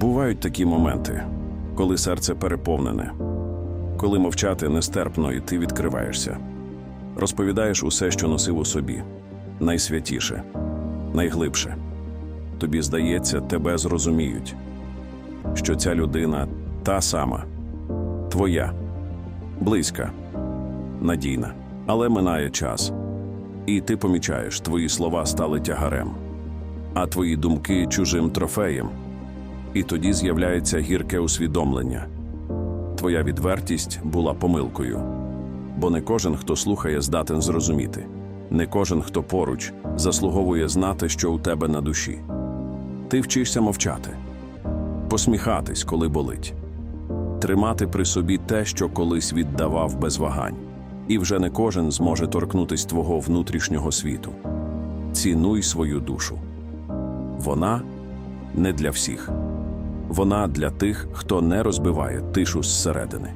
Бувають такі моменти, коли серце переповнене, коли мовчати нестерпно, і ти відкриваєшся. Розповідаєш усе, що носив у собі, найсвятіше, найглибше. Тобі здається, тебе зрозуміють, що ця людина та сама, твоя, близька, надійна. Але минає час, і ти помічаєш, твої слова стали тягарем, а твої думки чужим трофеєм. І тоді з'являється гірке усвідомлення. Твоя відвертість була помилкою. Бо не кожен, хто слухає, здатен зрозуміти. Не кожен, хто поруч, заслуговує знати, що у тебе на душі. Ти вчишся мовчати, посміхатись, коли болить, тримати при собі те, що колись віддавав без вагань. І вже не кожен зможе торкнутись твого внутрішнього світу. Цінуй свою душу. Вона не для всіх. Вона для тих, хто не розбиває тишу зсередини.